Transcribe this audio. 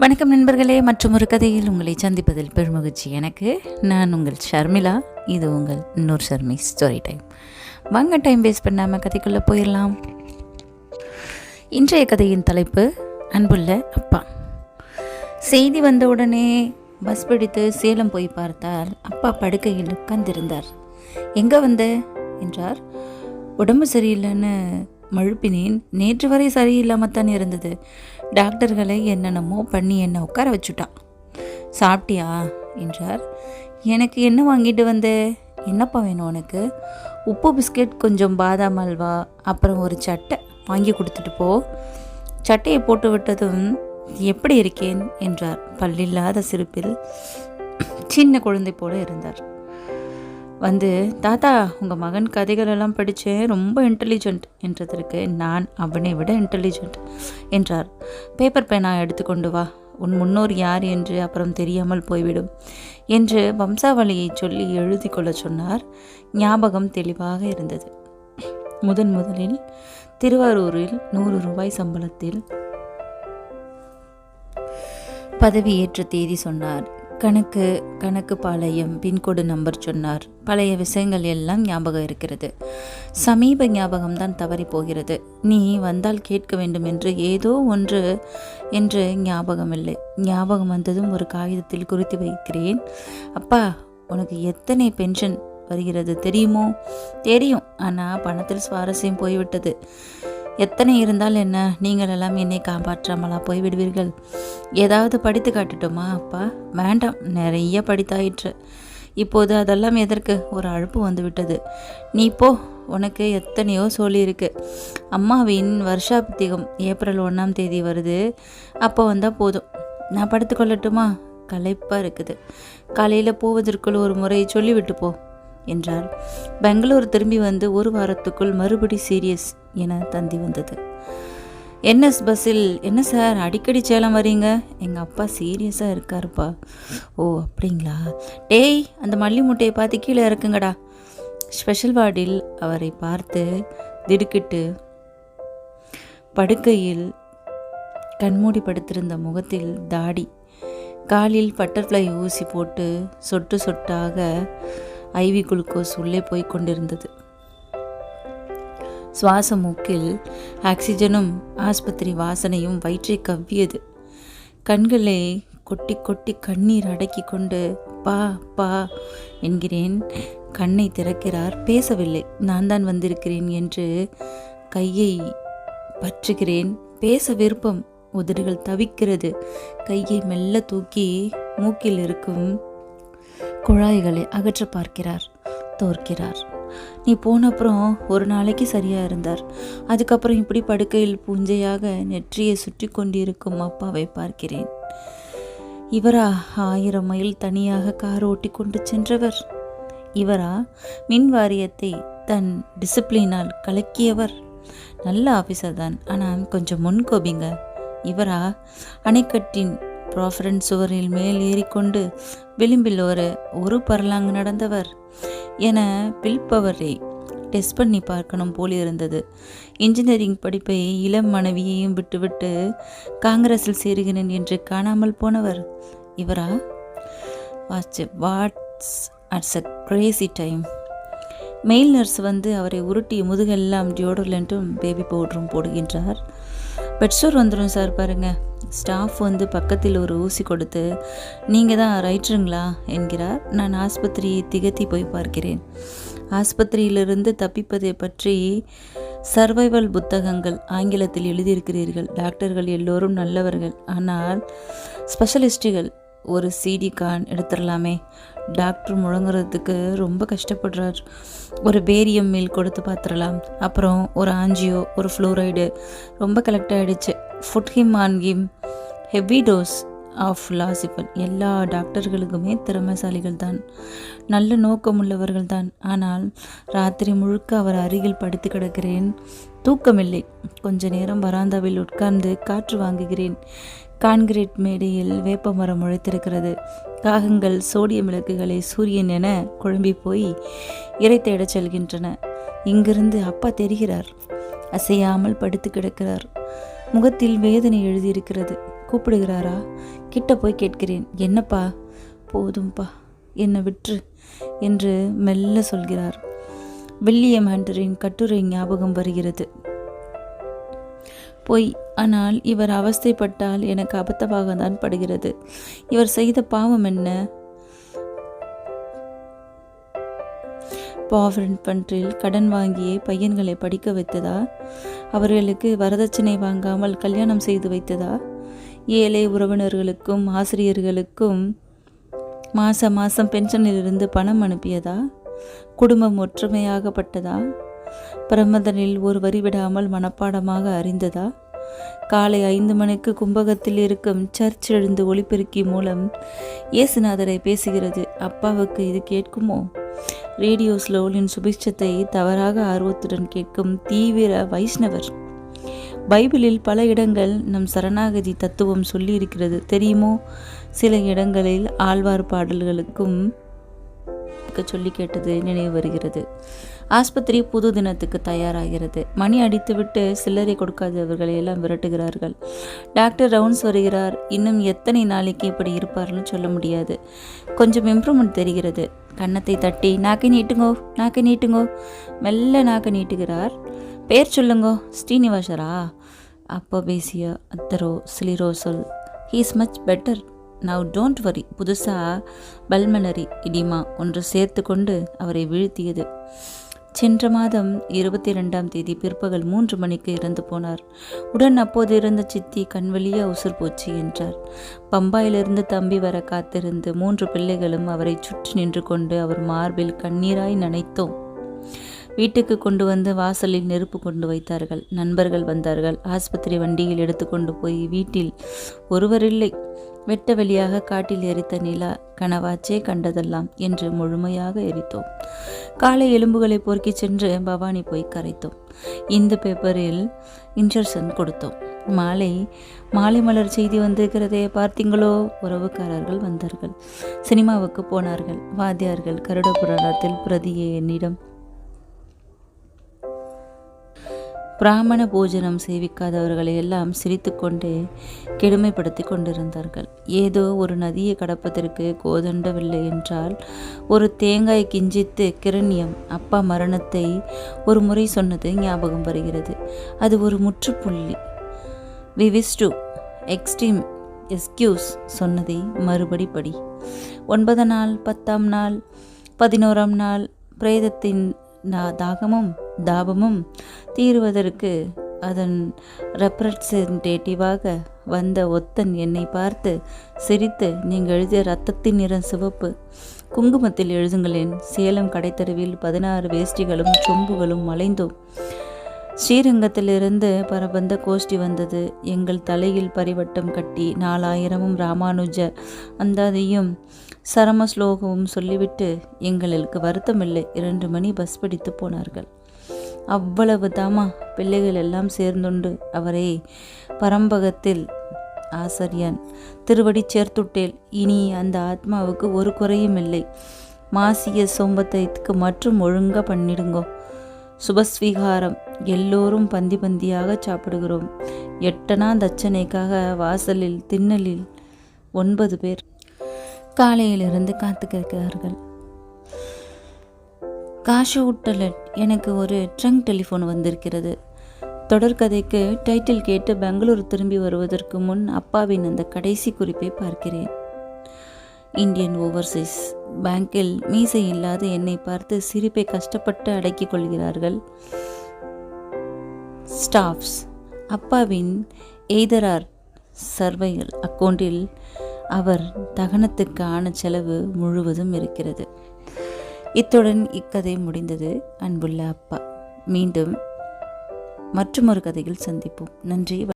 வணக்கம் நண்பர்களே மற்றும் ஒரு கதையில் உங்களை சந்திப்பதில் பெருமகிழ்ச்சி. எனக்கு நான் உங்கள் ஷர்மிளா இது உங்கள் இன்னொரு ஷர்மி ஸ்டோரி டைம் வாங்க டைம் வேஸ்ட் பண்ணாமல் கதைக்குள்ளே போயிடலாம். இன்றைய கதையின் தலைப்பு அன்புள்ள அப்பா. செய்தி வந்த உடனே பஸ் பிடித்து சேலம் போய் பார்த்தால் அப்பா படுக்கையில் உட்கார்ந்திருந்தார். எங்கே வந்த? என்றார். உடம்பு சரியில்லைன்னு மழுப்பினேன். நேற்று வரை சரியில்லாமல் தான் இருந்தது. டாக்டர்களை என்னென்னமோ பண்ணி என்னை உட்கார வச்சுட்டான் சாப்பிட்டியா? என்றார். எனக்கு என்ன வாங்கிட்டு வந்த? என்னப்பா வேணும் உனக்கு? உப்பு பிஸ்கெட் கொஞ்சம் பாதாம் அல்வா அப்புறம் ஒரு சட்டை வாங்கி கொடுத்துட்டு போ. சட்டையை போட்டு விட்டதும் எப்படி இருக்கேன்? என்றார். பல்லில்லாத சிரிப்பில் சின்ன குழந்தை போல இருந்தார். வந்து தாத்தா உங்கள் மகன் கதைகளெல்லாம் படித்தேன் ரொம்ப இன்டெலிஜென்ட் என்றதற்கு நான் அவனை விட இன்டெலிஜென்ட் என்றார். பேப்பர் பேனா எடுத்துக்கொண்டு வா. உன் முன்னோர் யார் என்று அப்புறம் தெரியாமல் போய்விடும் என்று வம்சாவளியை சொல்லி எழுதி கொள்ள சொன்னார். ஞாபகம் தெளிவாக இருந்தது. முதன் முதலில் திருவாரூரில் நூறு ரூபாய் சம்பளத்தில் பதவியேற்ற தேதி சொன்னார். கணக்கு கணக்கு பாளையம் பின்கோடு நம்பர் சொன்னார். பழைய விஷயங்கள் எல்லாம் ஞாபகம் இருக்கிறது. சமீப ஞாபகம் தான் தவறி போகிறது. நீ வந்தால் கேட்க வேண்டும் என்று ஏதோ ஒன்று என்று ஞாபகம் இல்லை. ஞாபகம் வந்ததும் ஒரு காகிதத்தில் குறித்து வைக்கிறேன். அப்பா உனக்கு எத்தனை பென்ஷன் வருகிறது தெரியுமோ? தெரியும். ஆனால் பணத்தில் சுவாரஸ்யம் போய்விட்டது. எத்தனை இருந்தால் என்ன? நீங்கள் எல்லாம் என்னை காப்பாற்றாமலா போய்விடுவீர்கள்? ஏதாவது படித்து காட்டட்டுமா அப்பா? வேண்டாம் நிறைய படித்தாயிற்று. இப்போது அதெல்லாம் எதற்கு? ஒரு அழுப்பு வந்துவிட்டது. நீ போ உனக்கு எத்தனையோ சொல்லியிருக்கு அம்மாவின் வருஷாப்திகம் ஏப்ரல் ஒன்றாம் தேதி வருது. அப்போ வந்தால் போதும். நான் படுத்துக்கொள்ளட்டுமா களைப்பாக இருக்குது. காலையில் போவதற்குள் ஒரு முறை சொல்லிவிட்டு போ என்றார் பெங்களூர் திரும்பி வந்து ஒரு வாரத்துக்குள் மறுபடி சீரியஸ் என தந்தி வந்தது. என்எஸ் பஸ்ஸில் என்ன சார் அடிக்கடி சேலம் வரீங்க? எங்கள் அப்பா சீரியஸாக இருக்காருப்பா. ஓ அப்படிங்களா? டேய் அந்த மல்லி மூட்டையை பார்த்து கீழே இறக்குங்கடா. ஸ்பெஷல் வார்டில் அவரை பார்த்து திடுக்கிட்டு படுக்கையில் கண்மூடி படுத்திருந்த முகத்தில் தாடி காலில் பட்டர்ஃப்ளை ஊசி போட்டு சொட்டு சொட்டாக ஐவி குளுக்கோஸ் உள்ளே போய் கொண்டிருந்தது. சுவாச மூக்கில் ஆக்சிஜனும் ஆஸ்பத்திரி வாசனையும் வயிற்றை கவ்வியது. கண்களை கொட்டி கொட்டி கண்ணீர் அடக்கி கொண்டு பா பா என்கிறேன். கண்ணை திறக்கிறார். பேசவில்லை. நான் தான் வந்திருக்கிறேன் என்று கையை பற்றுகிறேன். பேச விருப்பம். உதடுகள் தவிக்கிறது. கையை மெல்ல தூக்கி மூக்கில் இருக்கும் குழாய்களை அகற்ற பார்க்கிறார். தோற்கிறார். நீ போன அப்புறம் ஒரு நாளைக்கு சரியா இருந்தார். அதுக்கப்புறம் இப்படி படுக்கையில் பூஞ்சையாக நெற்றியை சுற்றி கொண்டிருக்கும் அப்பாவை பார்க்கிறேன். இவரா ஆயிரம் மைல் தனியாக கார் ஓட்டி கொண்டு சென்றவர். இவரா மின் வாரியத்தை தன் டிசிப்ளினால் கலக்கியவர். நல்ல ஆஃபீஸர் தான் ஆனால் கொஞ்சம் முன்கோபிங்க. இவரா அணைக்கட்டின் ப்ராஃபரன் சுவரில் மேல் ஏறிக்கொண்டு விளிம்பில் ஒரு ஒரு பரலாங்கு நடந்தவர். என பில்பவரை டெஸ்ட் பண்ணி பார்க்கணும் போல் இருந்தது. இன்ஜினியரிங் படிப்பை இளம் மனைவியையும் விட்டுவிட்டு காங்கிரஸில் சேருகிறேன் என்று காணாமல் போனவர். இவரா? Watch what's its a crazy time male nurse வந்து அவரை உருட்டி முதுகெல்லாம் டியோடர்லண்ட்டும் பேபி பவுடரும் போடுகின்றார். பெட்ஸ்டோர் வந்துடும் சார் பாருங்கள் ஸ்டாஃப் வந்து பக்கத்தில் ஒரு ஊசி கொடுத்து நீங்கள் தான் ரைட்டருங்களா? என்கிறார். நான் ஆஸ்பத்திரியை திகத்தி போய் பார்க்கிறேன். ஆஸ்பத்திரியிலிருந்து தப்பிப்பதை பற்றி சர்வைவல் புத்தகங்கள் ஆங்கிலத்தில் எழுதியிருக்கிறீர்கள். டாக்டர்கள் எல்லோரும் நல்லவர்கள். ஆனால் ஸ்பெஷலிஸ்ட்டுகள் ஒரு சிடி கான் எடுத்துடலாமே. டாக்டர் முழங்குறதுக்கு ரொம்ப கஷ்டப்படுறார். ஒரு பேரியம் மீல் கொடுத்து பார்த்துடலாம். அப்புறம் ஒரு ஆஞ்சியோ ஒரு ஃப்ளோரைடு ரொம்ப கலெக்ட் ஆகிடுச்சு put him on him heavy dose of philosopher எல்லா டாக்டர்களுக்குமே திறமைசாலிகள் தான். நல்ல நோக்கமுள்ளவர்கள் தான். ஆனால் ராத்திரி முழுக்க அவர் அருகில் படுத்து கிடக்கிறேன். தூக்கமில்லை. கொஞ்ச நேரம் வராந்தாவில் உட்கார்ந்து காற்று வாங்குகிறேன். கான்கிரீட் மேடையில் வேப்ப மரம் முளைத்திருக்கிறது. காகங்கள் சோடியம் விளக்குகளை சூரியன் என குழம்பி போய் இறை தேடச் செல்கின்றன. இங்கிருந்து அப்பா தெரிகிறார். அசையாமல் படுத்து கிடக்கிறார். முகத்தில் வேதனை எழுதியிருக்கிறது. கூப்பிடுகிறாரா? கிட்ட போய் கேட்கிறேன். என்னப்பா? போதும்பா. என்னை விற்று என்று மெல்ல சொல்கிறார். வில்லியம் ஹண்டரின் கட்டுரை ஞாபகம் வருகிறது. பொய். ஆனால் இவர் அவஸ்தைப்பட்டால் எனக்கு அபத்தமாக தான் படுகிறது. இவர் செய்த பாவம் என்ன? பாவரன் பன்றில் கடன் வாங்கியே பையன்களை படிக்க வைத்ததா? அவர்களுக்கு வரதட்சணை வாங்காமல் கல்யாணம் செய்து வைத்ததா? ஏழை உறவினர்களுக்கும் ஆசிரியர்களுக்கும் மாத மாசம் பென்ஷனிலிருந்து பணம் அனுப்பியதா? குடும்பம் ஒற்றுமையாகப்பட்டதா? பிரமதனில் ஒரு வரி விடாமல் மனப்பாடமாக அறிந்ததா? காலை ஐந்து மணிக்கு கும்பகத்தில் இருக்கும் சர்ச் எழுந்து ஒளிபெருக்கி மூலம் இயேசுநாதரை பேசுகிறது. அப்பாவுக்கு இது கேட்குமோ? ரேடியோ ஸ்லோலின் சுபிட்சத்தை தவறாக ஆர்வத்துடன் கேட்கும் தீவிர வைஷ்ணவர். பைபிளில் பல இடங்கள் நம் சரணாகதி தத்துவம் சொல்லியிருக்கிறது. தெரியுமோ? சில இடங்களில் ஆழ்வார் பாடல்களுக்கும் சொல்லி கேட்டது நினைவு வருகிறது. ஆஸ்பத்திரி புது தினத்துக்கு தயாராகிறது. மணி அடித்துவிட்டு சில்லறை கொடுக்காதவர்களை எல்லாம் விரட்டுகிறார்கள். டாக்டர் ரவுண்ட்ஸ் வருகிறார். இன்னும் எத்தனை நாளைக்கு இப்படி இருப்பார்னு சொல்ல முடியாது. கொஞ்சம் இம்ப்ரூவ்மெண்ட் தெரிகிறது. கன்னத்தை தட்டி நாக்கை நீட்டுங்கோ நாக்கை நீட்டுங்கோ. மெல்ல நாக்கை நீட்டுகிறார். பேர் சொல்லுங்கோ. ஸ்ரீனிவாசரா? அப்போ பேசிய அத்தரோ சிலிரோ சொல் he's much better now don't worry புதுசாக பல்மனரி இடிமா ஒன்று சேர்த்து கொண்டு அவரை வீழ்த்தியது. சென்ற மாதம் இருபத்தி ரெண்டாம் தேதி பிற்பகல் மூன்று மணிக்கு இறந்து போனார். உடன் அப்போது இருந்த சித்தி கண்வழியா உசுர் போச்சு என்றார். பம்பாயிலிருந்து தம்பி வர காத்திருந்து மூன்று பிள்ளைகளும் அவரை சுற்றி நின்று கொண்டு அவர் மார்பில் கண்ணீராய் நனைத்தோம். வீட்டுக்கு கொண்டு வந்து வாசலில் நெருப்பு கொண்டு வைத்தார்கள். நண்பர்கள் வந்தார்கள். ஆஸ்பத்திரி வண்டியில் எடுத்துக்கொண்டு போய் வீட்டில் ஒருவரில்லை வெட்ட வெளியாக காட்டில் எரித்த நிலா கனவாச்சே கண்டதெல்லாம் என்று முழுமையாக எரித்தோம். காலை எலும்புகளை பொறுக்கி சென்று பவானி போய் கரைத்தோம். இந்த பேப்பரில் இன்ஜெக்ஷன் கொடுத்தோம். மாலை மாலை மலர் செய்தி வந்திருக்கிறதே பார்த்தீங்களோ? உறவுக்காரர்கள் வந்தார்கள். சினிமாவுக்கு போனார்கள். வாத்தியார்கள் கருட புராணத்தில் பிரதியை என்னிடம் பிராமண போஜனம் சேவிக்காதவர்களை எல்லாம் சிரித்துக்கொண்டே கெடுமைப்படுத்தி கொண்டிருந்தார்கள். ஏதோ ஒரு நதியை கடப்பதற்கு கோதண்டவில்லை என்றால் ஒரு தேங்காய் கிஞ்சித்து கிரண்யம் அப்பா மரணத்தை ஒரு முறை சொன்னது ஞாபகம் வருகிறது. அது ஒரு முற்றுப்புள்ளி. வி விஸ் டு எக்ஸ்ட்ரீம் எஸ்கியூஸ் சொன்னதை மறுபடி படி. ஒன்பது நாள் பத்தாம் நாள் பதினோராம் நாள் பிரேதத்தின் தாகமும் தாபமும் தீருவதற்கு அதன் ரெப்ரசன்டேட்டிவாக வந்த ஒத்தன் என்னை பார்த்து சிரித்து நீங்கள் எழுதிய ரத்தத்தின் நிறம் சிவப்பு. குங்குமத்தில் எழுதுங்களேன். சேலம் கடைத்தருவில் பதினாறு வேஷ்டிகளும் சொம்புகளும் மலைந்தோம் ஸ்ரீரங்கத்திலிருந்து பரபந்த கோஷ்டி வந்தது. எங்கள் தலையில் பரிவட்டம் கட்டி நாலாயிரமும் ராமானுஜ அந்தாதியும் சரம ஸ்லோகமும் சொல்லிவிட்டு எங்களுக்கு வருத்தமில்லை. இரண்டு மணி பஸ் பிடித்து போனார்கள். அவ்வளவு தாமா பிள்ளைகள் எல்லாம் சேர்ந்துண்டு அவரை பரம்பகத்தில் ஆசரியன் திருவடி சேர்த்துட்டேல். இனி அந்த ஆத்மாவுக்கு ஒரு குறையும் இல்லை. மாசிய சோம்பத்தைக்கு மற்றும் ஒழுங்க பண்ணிடுங்கோ. சுபஸ்வீகாரம். எல்லோரும் பந்தி பந்தியாக சாப்பிடுகிறோம். எட்டனா தட்சணைக்காக வாசலில் திண்ணலில் ஒன்பது பேர். காலையிலிருந்து காத்து கேட்கிறார்கள் காஷு எனக்கு ஒரு ட்ரங்க் டெலிஃபோன் வந்திருக்கிறது. தொடர்கதைக்கு டைட்டில் கேட்டு பெங்களூர் திரும்பி வருவதற்கு முன் அப்பாவின் அந்த கடைசி குறிப்பை பார்க்கிறேன். இந்தியன் ஓவர்சீஸ் பேங்கில் மீசை இல்லாத என்னை பார்த்து சிரிப்பை கஷ்டப்பட்டு அடக்கிக் கொள்கிறார்கள். ஸ்டாஃப்ஸ் அப்பாவின் எய்தரார் சர்வையல் அக்கௌண்டில் அவர் தகனத்துக்கான செலவு முழுவதும் இருக்கிறது. இத்துடன் இக்கதை முடிந்தது. அன்புள்ள அப்பா மீண்டும் மற்றொரு கதையில் சந்திப்போம். நன்றி